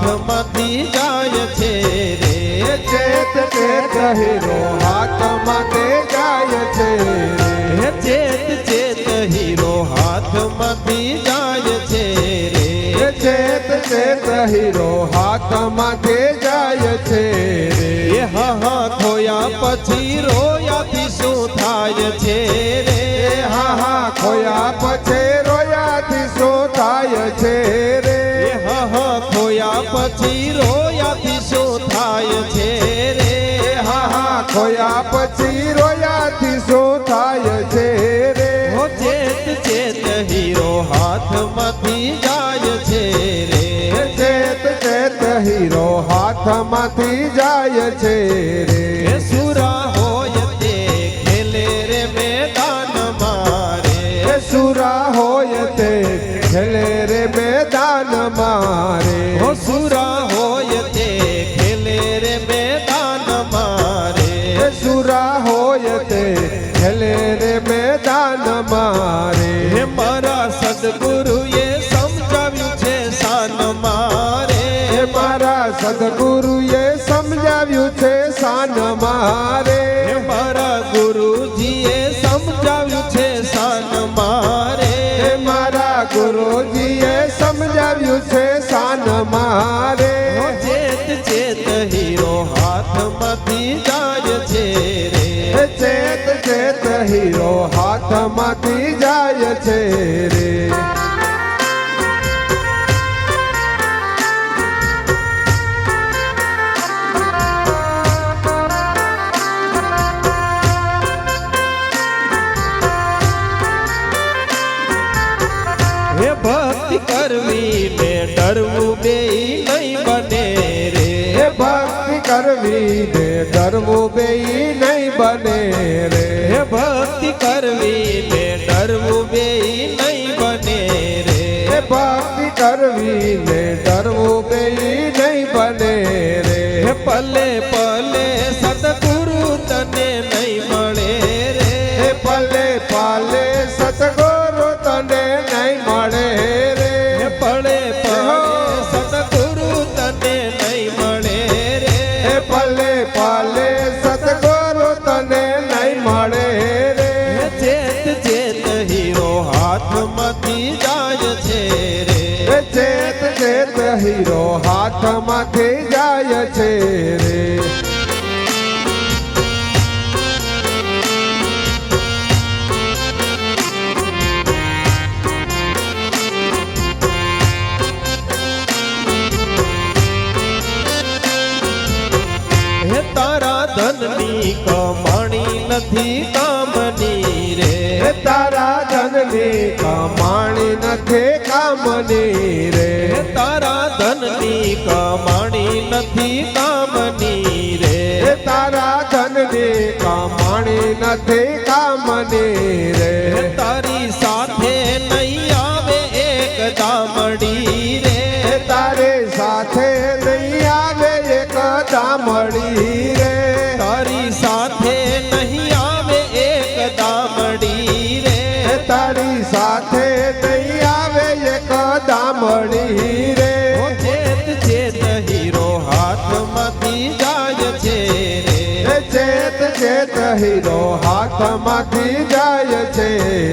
कमती जाए छे रे चेत के कहे रोहा कमते छे रे चेत चेत ही रोहा कमती छे रे चेत चेत हीरो रोहा कमते जाए छे रे हा हा खोया पछी रोया दिसो थाय छे रे हा हा खोया पछे रोया दिसो રોયાથી શું થાય છે રે હો ચેત ચેત હીરો હાથમાંથી જાય છે રે ચેત ચેત હીરો હાથમાંથી જાય છે રે એ સુરા હોય તે ખેલે રે મેદાન મારે એ સુરા હોય તે ખેલે રે મેદાન મારે હો સુરા શાન મારે એ મારા સદગુરુએ સમજાવ્યું છે સાન મારે. મારા ગુરુજીએ સમજાવ્યું છે શાન મારે. મારા ગુરુજીએ સમજાવ્યું છે સાન મારે. ચેત ચેત હીરો હાથમાંથી જાય છે રે. ચેત ચેત હીરો હાથમાંથી જાય છે રે. ને ડરવું બે નહીં બને રે. ભક્તિ કરવી ને કરવું બે નહીં બને રે. ભક્તિ કરવી ને કરવું બે નહીં બને રે. ભક્તિ કરવી ને કરવું બે નહીં બને રે. પલે પલે હાથમાંથી જાય છે રે. ચેત ચેત હીરો હાથમાંથી જાય છે રે. તારા ધનની કમાણી નથી કામની રે. તારા ધનની કમાણી નથી કામની રે. તારા ધનની કમાણી નથી હીરો હાથમાંથી જાય છે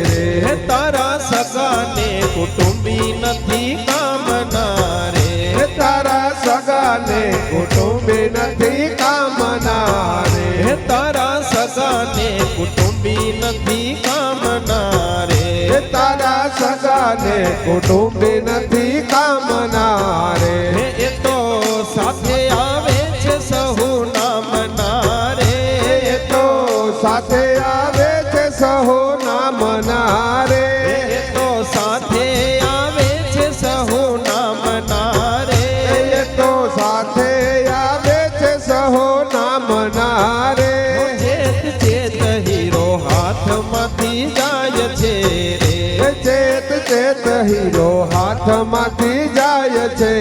રે. તારા સગાને કુટુંબી નથી કામના રે તારા સગાને કુટુંબી નથી કામના રે તારા સગાને કુટુંબી નથી કામના રે તારા સગાને કુટુંબી નથી કામના સહો નામના રે એ તો સાથે આવે છે સહુ નામના રે એ તો સાથે આવે છે સહો નામના રે ચેત ચેત હીરો હાથમાંથી જાય છે રે એ ચેત ચેત હીરો હાથમાંથી જાય છે